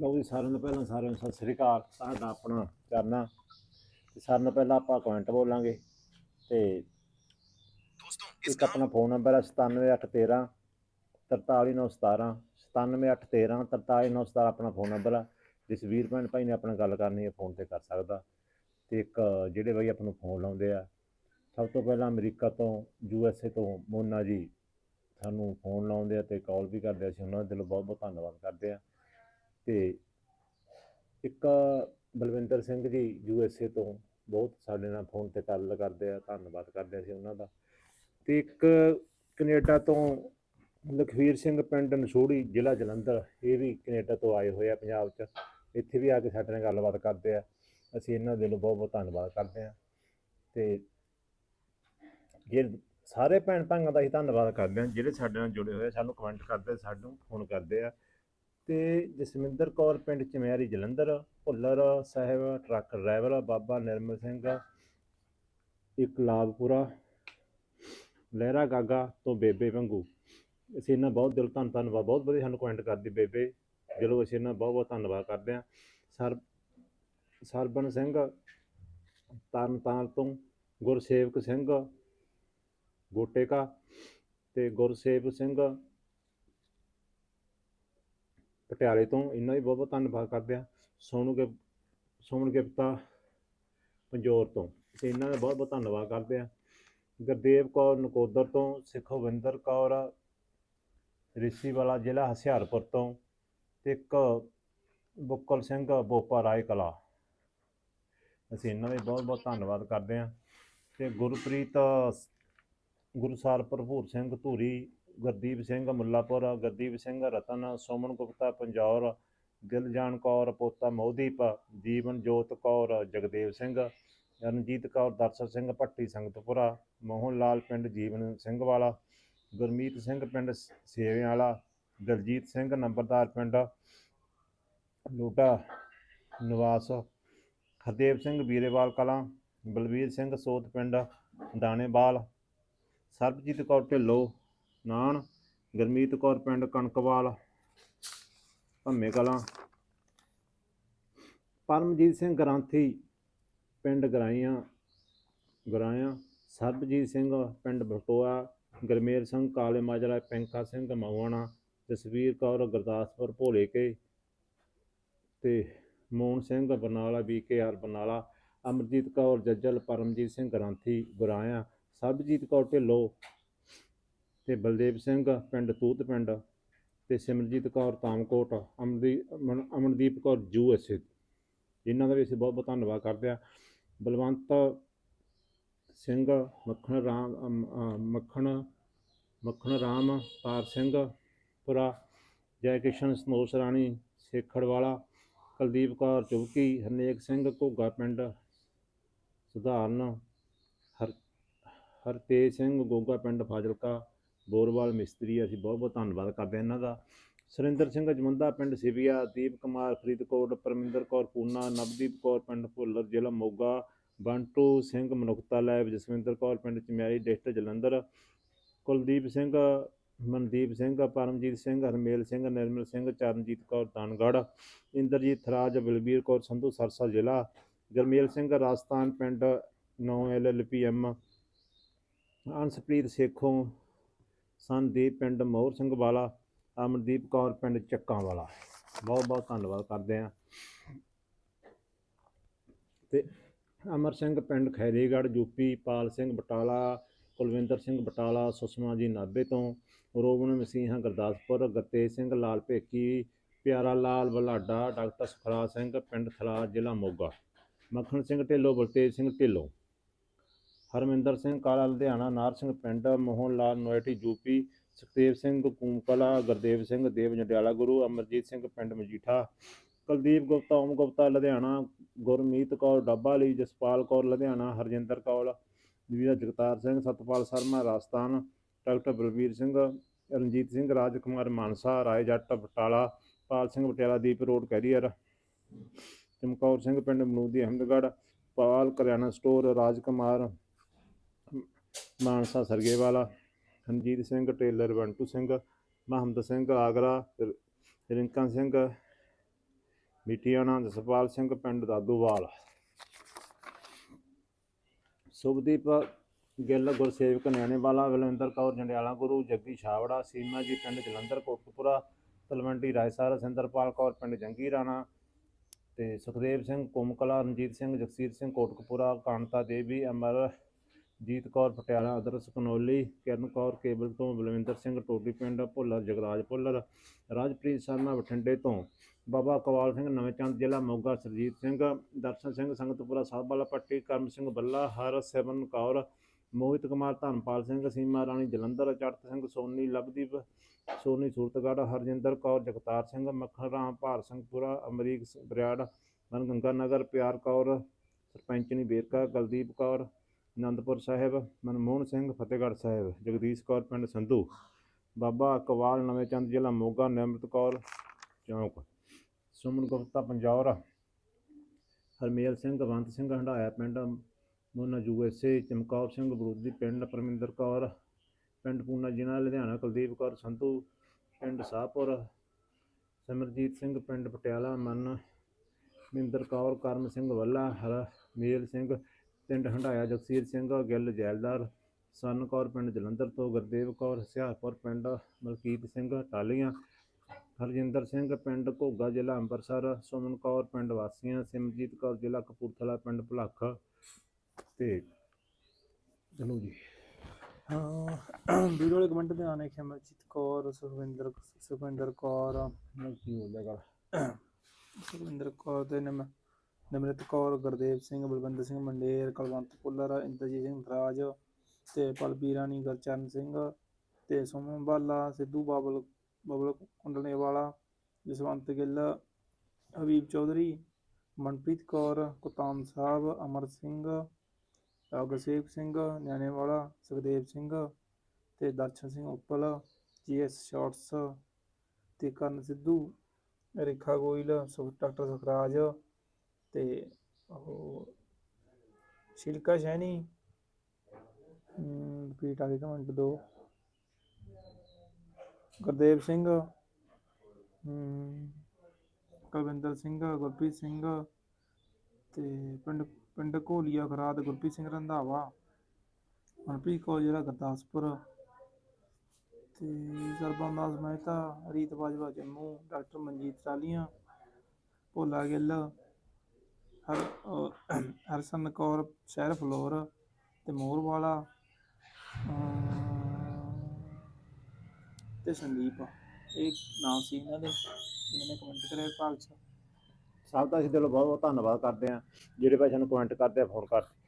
ਲਓ ਜੀ ਸਾਰਿਆਂ ਨੂੰ ਪਹਿਲਾਂ ਸਾਰਿਆਂ ਨੂੰ ਸਤਿ ਸ੍ਰੀ ਅਕਾਲ। ਤੁਹਾਡਾ ਆਪਣਾ ਚਰਨਾ। ਤੇ ਸਾਰਿਆਂ ਨੂੰ ਪਹਿਲਾਂ ਆਪਾਂ ਕਮੈਂਟ ਬੋਲਾਂਗੇ। ਤੇ ਇੱਕ ਆਪਣਾ ਫੋਨ ਨੰਬਰ ਹੈ 97813 43917 97813 43917 ਆਪਣਾ ਫੋਨ ਨੰਬਰ ਆ। ਜਿਸ ਵੀਰ ਭੈਣ ਭਾਈ ਨੇ ਆਪਣਾ ਗੱਲ ਕਰਨੀ ਹੈ ਫੋਨ ਤੇ ਕਰ ਸਕਦਾ। ਤੇ ਇੱਕ ਜਿਹੜੇ ਬਾਈ ਆਪਾਂ ਨੂੰ ਫੋਨ ਲਾਉਂਦੇ ਆ ਸਭ ਤੋਂ ਪਹਿਲਾਂ ਅਮਰੀਕਾ ਤੋਂ ਯੂ ਐਸ ਏ ਤੋਂ ਮੋਨਾ ਜੀ ਸਾਨੂੰ ਫੋਨ ਲਾਉਂਦੇ ਆ ਤੇ ਕਾਲ ਵੀ ਕਰਦੇ ਆ। ਅਸੀਂ ਉਹਨਾਂ ਦਾ ਦਿਲੋਂ ਬਹੁਤ ਬਹੁਤ ਧੰਨਵਾਦ ਕਰਦੇ ਆ। ਤੇ ਇੱਕ ਬਲਵਿੰਦਰ ਸਿੰਘ ਜੀ ਯੂ ਐਸ ਏ ਤੋਂ ਬਹੁਤ ਸਾਡੇ ਨਾਲ ਫੋਨ ਤੇ ਗੱਲ ਕਰਦੇ ਆ, ਧੰਨਵਾਦ ਕਰਦੇ ਅਸੀਂ ਉਹਨਾਂ ਦਾ। ਤੇ ਇੱਕ ਕੈਨੇਡਾ ਤੋਂ ਲਖਵੀਰ ਸਿੰਘ ਪਿੰਡ ਨਸੋੜੀ, ਜ਼ਿਲ੍ਹਾ ਜਲੰਧਰ, ਇਹ ਵੀ ਕੈਨੇਡਾ ਤੋਂ ਆਏ ਹੋਏ ਆ ਪੰਜਾਬ 'ਚ। ਇੱਥੇ ਵੀ ਆ ਕੇ ਸਾਡੇ ਨਾਲ ਗੱਲਬਾਤ ਕਰਦੇ ਆ। ਅਸੀਂ ਇਹਨਾਂ ਦੇ ਲਈ ਬਹੁਤ ਬਹੁਤ ਧੰਨਵਾਦ ਕਰਦੇ ਆ। ਤੇ ਜੇ ਸਾਰੇ ਭੈਣ ਭਾਈਆਂ ਦਾ ਹੀ ਧੰਨਵਾਦ ਕਰਦੇ ਆ, ਜਿਹੜੇ ਸਾਡੇ ਨਾਲ ਜੁੜੇ ਹੋਏ ਆ, ਸਾਨੂੰ ਕਮੈਂਟ ਕਰਦੇ, ਸਾਨੂੰ ਫੋਨ ਕਰਦੇ ਆ। ਤੇ ਜਸਵਿੰਦਰ ਕੌਰ ਪਿੰਡ ਚਮਿਆਰੀ ਜਲੰਧਰ, ਭੁੱਲਰ ਸਾਹਿਬ, ਟਰੱਕ ਡਰਾਈਵਰ ਬਾਬਾ ਨਿਰਮਲ ਸਿੰਘ, ਇੱਕ ਲਾਭਪੁਰਾ ਲਹਿਰਾ ਗਾਗਾ ਤੋਂ ਬੇਬੇ ਵੰਗੂ। ਅਸੀਂ ਇਹਨਾਂ ਬਹੁਤ ਦਿਲ, ਧੰਨ, ਧੰਨਵਾਦ, ਬਹੁਤ ਵਧੀਆ ਸਾਨੂੰ ਕਮੈਂਟ ਕਰਦੀ ਬੇਬੇ। ਚਲੋ ਅਸੀਂ ਇਹਨਾਂ ਬਹੁਤ ਬਹੁਤ ਧੰਨਵਾਦ ਕਰਦੇ ਹਾਂ। ਸਰ ਸਰਬਨ ਸਿੰਘ ਤਰਨਤਾਰਨ ਤੋਂ ਗੁਰਸੇਵਕ ਸਿੰਘ ਗੋਟੇਕਾ ਤੇ ਗੁਰਸੇਵ ਸਿੰਘ ਪਟਿਆਲੇ ਤੋਂ ਇਹਨਾਂ ਦੀ ਬਹੁਤ ਬਹੁਤ ਧੰਨਵਾਦ ਕਰਦੇ ਹਾਂ ਸੋਨੂ ਗਿ ਸੋਮਨ ਗਿਫਤਾ ਪੰਜੋਰ ਤੋਂ। ਅਸੀਂ ਇਹਨਾਂ ਦਾ ਬਹੁਤ ਬਹੁਤ ਧੰਨਵਾਦ ਕਰਦੇ ਹਾਂ। ਗੁਰਦੇਵ ਕੌਰ ਨਕੋਦਰ ਤੋਂ ਸੁਖਵਿੰਦਰ ਕੌਰ ਰਿਸ਼ੀ ਵਾਲਾ ਜ਼ਿਲ੍ਹਾ ਹੁਸ਼ਿਆਰਪੁਰ ਤੋਂ ਤੇ ਇੱਕ ਬੁੱਕਲ ਸਿੰਘ ਬੋਪਾ ਰਾਏ ਕਲਾ ਅਸੀਂ ਇਹਨਾਂ ਦਾ ਬਹੁਤ ਬਹੁਤ ਧੰਨਵਾਦ ਕਰਦੇ ਹਾਂ। ਤੇ ਗੁਰਪ੍ਰੀਤ ਗੁਰਸਾਰ ਭਰਪੂਰ ਸਿੰਘ ਧੂਰੀ ਗੁਰਦੀਪ ਸਿੰਘ ਮੁੱਲਾਪੁਰ, ਗੁਰਦੀਪ ਸਿੰਘ ਰਤਨ, ਸੋਮਨ ਗੁਪਤਾ ਪੰਜੌਰ, ਗਿਲਜਾਨ ਕੌਰ, ਪੋਤਾ ਮੋਦੀਪ ਜੀਵਨ ਜੋਤ ਕੌਰ, ਜਗਦੇਵ ਸਿੰਘ, ਰਣਜੀਤ ਕੌਰ, ਦਰਸ਼ਨ ਸਿੰਘ ਭੱਟੀ, ਸੰਗਤਪੁਰਾ ਮੋਹਨ ਲਾਲ ਪਿੰਡ, ਜੀਵਨ ਸਿੰਘ ਵਾਲਾ, ਗੁਰਮੀਤ ਸਿੰਘ ਪਿੰਡ, ਸ- ਵਾਲਾ, ਦਲਜੀਤ ਸਿੰਘ ਨੰਬਰਦਾਰ ਪਿੰਡ ਲੋਟਾ ਨਿਵਾਸ, ਹਰਦੇਵ ਸਿੰਘ ਵੀਰੇਵਾਲ ਕਲਾਂ, ਬਲਵੀਰ ਸਿੰਘ ਸੋਤ ਪਿੰਡ, ਦਾਣੇਵਾਲ, ਸਰਬਜੀਤ ਕੌਰ ਢਿੱਲੋਂ ਨਾਨ, ਗੁਰਮੀਤ ਕੌਰ ਪਿੰਡ ਕਣਕਵਾਲ, ਭੰਮੇ ਕਲਾਂ, ਪਰਮਜੀਤ ਸਿੰਘ ਗ੍ਰਾਂਥੀ ਪਿੰਡ ਗਰਾਈਆਂ ਗਰਾਇਆ ਸਰਬਜੀਤ ਸਿੰਘ ਪਿੰਡ ਬਟੋਆ, ਗਰਮੇਲ ਸਿੰਘ, ਕਾਲੇ ਮਾਜਰਾ, ਪੈਂਕਾ ਸਿੰਘ ਮਵਾਣਾ ਜਸਵੀਰ ਕੌਰ, ਗੁਰਦਾਸਪੁਰ ਭੋਲੇ ਕੇ ਤੇ ਮੋਹਨ ਸਿੰਘ, ਬਰਨਾਲਾ ਆਰ ਬਰਨਾਲਾ, ਅਮਰਜੀਤ ਕੌਰ, ਜੱਜਲ, ਪਰਮਜੀਤ ਸਿੰਘ ਗ੍ਰਾਂਥੀ ਗੁਰਾਇਆ ਸਰਬਜੀਤ ਕੌਰ ਢਿੱਲੋਂ ਤੇ ਬਲਦੇਵ ਸਿੰਘ, ਪਿੰਡ ਤੂਤ ਪਿੰਡ ਤੇ Simranjit Kaur Tamkot Amandeep Aman- Amandeep Kaur U S. A ਜਿਨ੍ਹਾਂ ਦਾ ਵੀ ਅਸੀਂ ਬਹੁਤ ਬਹੁਤ ਧੰਨਵਾਦ ਕਰਦੇ ਹਾਂ। ਬਲਵੰਤ ਸਿੰਘ, ਮੱਖਣ ਰਾਮ ਮੱਖਣ ਮੱਖਣ ਰਾਮ, ਪਾਰ ਸਿੰਘ, ਪੁਰਾ ਜੈ ਕਿਸ਼ਨ ਸਨੋਸ ਰਾਣੀ, ਸੇਖੜਵਾਲਾ, ਕੁਲਦੀਪ ਕੌਰ ਚੁਬਕੀ ਹਰਨੇਕ ਸਿੰਘ, ਘੋਗਾ ਪਿੰਡ, ਸੁਧਾਰਨ, ਹਰ, ਹਰਤੇਜ ਸਿੰਘ, ਗੋਗਾ ਪਿੰਡ, ਫਾਜ਼ਿਲਕਾ ਬੋਰਵਾਲ ਮਿਸਤਰੀ ਅਸੀਂ ਬਹੁਤ ਬਹੁਤ ਧੰਨਵਾਦ ਕਰਦੇ ਹਾਂ ਇਹਨਾਂ ਦਾ। ਸੁਰਿੰਦਰ ਸਿੰਘ ਜਮੁੰਦਾ ਪਿੰਡ ਸਿਵੀਆ, ਦੀਪ ਕੁਮਾਰ ਫਰੀਦਕੋਟ, ਪਰਮਿੰਦਰ ਕੌਰ ਪੂਨਾ, ਨਵਦੀਪ ਕੌਰ ਪਿੰਡ ਭੁੱਲਰ ਜ਼ਿਲ੍ਹਾ ਮੋਗਾ, ਬੰਟੂ ਸਿੰਘ ਮਨੁੱਖਤਾ ਲੈਬ, ਜਸਵਿੰਦਰ ਕੌਰ ਪਿੰਡ ਚਮਿਆਰੀ ਡਿਸਟ੍ਰਿਕਟ ਜਲੰਧਰ, ਕੁਲਦੀਪ ਸਿੰਘ, ਮਨਦੀਪ ਸਿੰਘ, ਪਰਮਜੀਤ ਸਿੰਘ, ਹਰਮੇਲ ਸਿੰਘ, ਨਿਰਮਲ ਸਿੰਘ, ਚਰਨਜੀਤ ਕੌਰ, ਦਾਨਗੜ੍ਹ, ਇੰਦਰਜੀਤ ਥਰਾਜ ਬਲਬੀਰ ਕੌਰ, ਸੰਧੂ ਸਰਸਾ ਜ਼ਿਲ੍ਹਾ, ਗਰਮੇਲ ਸਿੰਘ, ਰਾਜਸਥਾਨ ਪਿੰਡ 9 ਐਲਐਲਪੀਐਮ ਅੰਸ਼ਪ੍ਰੀਤ ਸੇਖੋਂ ਸੰਦੀਪ ਪਿੰਡ ਮੋਹਰ ਸਿੰਘ ਵਾਲਾ, ਅਮਨਦੀਪ ਕੌਰ ਪਿੰਡ ਚੱਕਾਂ ਵਾਲਾ। ਬਹੁਤ ਬਹੁਤ ਧੰਨਵਾਦ ਕਰਦੇ ਹਾਂ। ਤੇ ਅਮਰ ਸਿੰਘ ਪਿੰਡ ਖੈਰੀਗੜ੍ਹ, ਯੂਪੀ, ਪਾਲ ਸਿੰਘ ਬਟਾਲਾ, ਕੁਲਵਿੰਦਰ ਸਿੰਘ ਬਟਾਲਾ, ਸੁਸ਼ਮਾ ਜੀ ਨਾਭੇ ਤੋਂ ਰੋਬਨ ਮਸੀਹਾ ਗੁਰਦਾਸਪੁਰ ਗੱਤੇ ਸਿੰਘ ਲਾਲ ਭੇਕੀ, ਪਿਆਰਾ ਲਾਲ ਬਲਾਡਾ, ਡਾਕਟਰ ਸੁਖਰਾਜ ਸਿੰਘ, ਪਿੰਡ ਥਲਾ ਜ਼ਿਲ੍ਹਾ ਮੋਗਾ। ਮੱਖਣ ਸਿੰਘ ਢਿੱਲੋਂ, ਬਲਤੇਜ ਸਿੰਘ ਢਿੱਲੋਂ। ਹਰਮਿੰਦਰ ਸਿੰਘ ਕਾਲਾ, ਲੁਧਿਆਣਾ, ਨਾਰ ਸਿੰਘ ਪਿੰਡ, ਮੋਹਨ ਲਾਲ, ਨੋਇਟੀ, ਯੂਪੀ, ਸੁਖਦੇਵ ਸਿੰਘ ਕੂਮਕਲਾ ਗੁਰਦੇਵ ਸਿੰਘ, ਦੇਵ ਜੰਡਿਆਲਾ ਗੁਰੂ, ਅਮਰਜੀਤ ਸਿੰਘ ਪਿੰਡ ਮਜੀਠਾ, ਕੁਲਦੀਪ ਗੁਪਤਾ, ਓਮ ਗੁਪਤਾ, ਲੁਧਿਆਣਾ, ਗੁਰਮੀਤ ਕੌਰ ਡੱਬਾ ਲਈ, Jaspal Kaur, Ludhiana, Harjinder Kaur, Veera Jagtar Singh, Satpal Sharma, Rajasthan, doctor Balbir Singh, Ranjit Singh Raj Kumar Mansa, Rai Jatt, Batala, Pal Singh Patiala, Deep road carrier, Chamkaur Singh ਪਿੰਡ, Manudi, Ahmedgarh, Pal ਕਰਿਆਣਾ store Raj Kumar Mansa Sargewala Ranjit Singh, tailor Bantu Singh Mohammad Singh, Agra ਰ- ਰਿੰਕਾ ਸਿੰਘ, ਮਿੱਠੀਆਣਾ, ਜਸਪਾਲ ਸਿੰਘ, ਪਿੰਡ ਦਾਦੂਵਾਲ। ਸੁਭਦੀਪ ਗਿੱਲ, ਗੁਰਸੇਵਕ ਨਿਆਣੇਵਾਲਾ ਬਲਵਿੰਦਰ ਕੌਰ, ਜੰਡਿਆਲਾ ਗੁਰੂ, ਜੱਗੀ ਛਾਵੜਾ, ਸੀਮਾ ਜੀ, ਪਿੰਡ ਜਲੰਧਰ, ਕੋਟਕਪੁਰਾ, ਤਲਵੰਡੀ ਰਾਏਸਰ ਸਿੰਦਰਪਾਲ ਕੌਰ, ਪਿੰਡ ਜੰਗੀ ਰਾਣਾ ਤੇ ਸੁਖਦੇਵ ਸਿੰਘ, ਕੁਮਕਲਾ, ਰਣਜੀਤ ਸਿੰਘ, ਜਗਸੀਰ ਸਿੰਘ, ਕੋਟਕਪੁਰਾ, ਕਾਂਤਾ ਦੇਵੀ, ਅਮਰ ਜੀਤ ਕੌਰ ਪਟਿਆਲਾ ਅਦਰਸ ਕਨੋਲੀ ਕਿਰਨ ਕੌਰ ਕੇਬਲ ਤੋਂ, ਬਲਵਿੰਦਰ ਸਿੰਘ ਟੋਡੀ ਪਿੰਡ ਭੁੱਲਰ ਜਗਰਾਜ ਭੁੱਲਰ, ਰਾਜਪ੍ਰੀਤ ਸ਼ਰਮਾ ਬਠਿੰਡੇ ਤੋਂ, ਬਾਬਾ ਕਵਾਲ ਸਿੰਘ ਨਵੇਂਚੰਦ ਜ਼ਿਲ੍ਹਾ ਮੋਗਾ, ਸਰਜੀਤ ਸਿੰਘ, ਦਰਸ਼ਨ ਸਿੰਘ ਸੰਗਤਪੁਰਾ ਸਾਹਿਬ ਵਾਲਾ ਪੱਟੀ, ਕਰਮ ਸਿੰਘ ਬੱਲਾ, ਹਰ ਸੇਵਨ ਕੌਰ, ਮੋਹਿਤ ਕੁਮਾਰ ਧਨਪਾਲ ਸਿੰਘ, ਸੀਮਾ ਰਾਣੀ, ਜਲੰਧਰ ਚੜਤ ਸਿੰਘ, ਸੋਨੀ ਲਵਦੀਪ, ਸੋਨੀ ਸੂਰਤਗੜ੍ਹ, ਹਰਜਿੰਦਰ ਕੌਰ, ਜਗਤਾਰ ਸਿੰਘ, ਮੱਖਣ ਰਾਮ, ਭਾਰ ਸਿੰਘਪੁਰਾ, ਅਮਰੀਕ ਸ- ਬਰਿਆੜ ਮਨਗੰਗਾ ਨਗਰ, ਪਿਆਰ ਕੌਰ, ਸਰਪੰਚਨੀ ਬੇਰਕਾ ਗਲਦੀਪ ਕੌਰ ਅਨੰਦਪੁਰ ਸਾਹਿਬ, ਮਨਮੋਹਨ ਸਿੰਘ, ਫਤਿਹਗੜ੍ਹ ਸਾਹਿਬ, ਜਗਦੀਸ਼ ਕੌਰ, ਪਿੰਡ ਸੰਧੂ। ਬਾਬਾ ਅਕਬਾਲ ਨਵੇਂ ਚੰਦ ਜ਼ਿਲ੍ਹਾ ਮੋਗਾ, ਨਿਮਰਤ ਕੌਰ, ਚੌਂਕ। ਸੁਮਨ ਗੁਪਤਾ, ਪੰਜੌਰ। ਹਰਮੇਲ ਸਿੰਘ ਬੰਤ ਸਿੰਘ ਹੰਡਾਇਆ ਪਿੰਡ, ਮੋਨਾ ਯੂਐਸਏ ਚਮਕੌਰ ਸਿੰਘ, ਬਰੂਦੀ ਪਿੰਡ, ਪਰਮਿੰਦਰ ਕੌਰ, ਪਿੰਡ ਪੂਨਾ ਜ਼ਿਲ੍ਹਾ, ਲੁਧਿਆਣਾ, ਕੁਲਦੀਪ ਕੌਰ, ਸੰਧੂ ਪਿੰਡ, ਸਾਹਪੁਰ, ਸਿਮਰਜੀਤ ਸਿੰਘ, ਪਿੰਡ ਪਟਿਆਲਾ, ਮਨ ਮਿੰਦਰ ਕੌਰ, ਕਰਮ ਸਿੰਘ ਵੱਲਾ, ਹਰਮੇਲ ਸਿੰਘ ਪਿੰਡ ਹੰਡਾਇਆ ਜਗਸੀਰ ਸਿੰਘ ਗਿੱਲ ਜੈਲਦਾਰ ਸਨ ਕੌਰ ਪਿੰਡ ਜਲੰਧਰ ਤੋਂ ਗੁਰਦੇਵ ਕੌਰ ਹੁਸ਼ਿਆਰਪੁਰ ਪਿੰਡ ਮਲਕੀਤ ਸਿੰਘ ਟਾਲੀਆਂ ਹਰਜਿੰਦਰ ਸਿੰਘ ਪਿੰਡ ਘੋਗਾ ਜ਼ਿਲ੍ਹਾ ਅੰਮ੍ਰਿਤਸਰ ਸੁਮਨ ਕੌਰ ਪਿੰਡ ਵਾਸੀਆਂ ਸਿਮਰਜੀਤ ਕੌਰ ਜ਼ਿਲ੍ਹਾ ਕਪੂਰਥਲਾ ਪਿੰਡ ਭੁਲੱਖ ਤੇ ਚਲੋ ਜੀ। ਹਾਂ ਵੀਡੀਓ ਵਾਲੇ ਕਮੈਂਟ ਤੇ ਆਨੇ ਖਮਰਜੀਤ ਕੌਰ ਸੁਖਵਿੰਦਰ ਸੁਖਵਿੰਦਰ ਕੌਰ। ਕੀ ਬੋਲਿਆ ਗੱਲ ਸੁਖਵਿੰਦਰ ਕੌਰ ਤੇ ਨਿਮ ਨਿਮਰਤ ਕੌਰ, ਗੁਰਦੇਵ ਸਿੰਘ ਬਲਵੰਤ ਸਿੰਘ ਮੰਡੇਰ, ਕੁਲਵੰਤ ਪੁੱਲਰ, ਇੰਦਰਜੀਤ ਸਿੰਘ ਰਾਜ ਤੇ ਪਲਬੀ ਰਾਣੀ, ਗੁਰਚਰਨ ਸਿੰਘ ਤੇ ਸੁਮਨ ਬਾਲਾ, ਸਿੱਧੂ ਬਾਬਲ, ਬਬਲ ਕੁੰਡਲੇ ਵਾਲਾ ਜਸਵੰਤ ਗਿੱਲ, ਹਬੀਬ ਚੌਧਰੀ, ਮਨਪ੍ਰੀਤ ਕੌਰ ਕੁਤਾਮ ਸਾਹਿਬ, ਅਮਰ ਸਿੰਘ ਗੁਰਸੇਵ ਸਿੰਘ, ਨਿਆਣੇਵਾਲਾ, ਸੁਖਦੇਵ ਸਿੰਘ ਤੇ ਦਰਸ਼ਨ ਸਿੰਘ ਉੱਪਲ, ਜੀਐਸ ਸ਼ਾਰਟਸ ਤੇ ਕਰਨ ਸਿੱਧੂ, ਰੇਖਾ ਗੋਇਲ, ਸੁਖ ਡਾਕਟਰ ਸੁਖਰਾਜ ਤੇ ਉਹ ਸ਼ਿਲਕਾ ਸ਼ੈਣੀ ਰਿਪੀਟ ਆ ਗਏ ਕਮੈਂਟ ਦੋ। ਗੁਰਦੇਵ ਸਿੰਘ ਕੁਲਵਿੰਦਰ ਸਿੰਘ, ਗੁਰਪ੍ਰੀਤ ਸਿੰਘ ਤੇ ਪਿੰਡ ਪਿੰਡ ਘੋਲੀਆ ਖਰਾਦ ਗੁਰਪ੍ਰੀਤ ਸਿੰਘ ਰੰਧਾਵਾ, ਮਨਪ੍ਰੀਤ ਕੌਰ ਜਿਹੜਾ ਗੁਰਦਾਸਪੁਰ ਤੇ ਸਰਬੰਦਾਸ ਮਹਿਤਾ ਰੀਤ ਬਾਜਵਾ ਜੰਮੂ, ਡਾਕਟਰ ਮਨਜੀਤ ਚਾਲੀਆਂ ਭੋਲਾ ਗਿੱਲ ਹਰ, ਅਹ, ਹਰਸਨ ਕੌਰ, ਸ਼ਹਿਰ ਫਲੋਰ ਤੇ ਮੋਰ ਵਾਲਾ ਤੇ ਸੰਦੀਪ। ਇਹ ਨਾਮ ਸੀ ਇਹਨਾਂ ਦੇ। ਇਹਨਾਂ ਨੇ ਕਮੈਂਟ ਕਰਿਆ ਭਾਗ ਚ। ਸਭ ਦਾ ਅਸੀਂ ਦਿਲੋਂ ਬਹੁਤ ਬਹੁਤ ਧੰਨਵਾਦ ਕਰਦੇ ਹਾਂ। ਜਿਹੜੇ ਭਾਈ ਸਾਨੂੰ ਕਮੈਂਟ ਕਰਦੇ ਆ ਫੋਨ ਕਰਦੇ।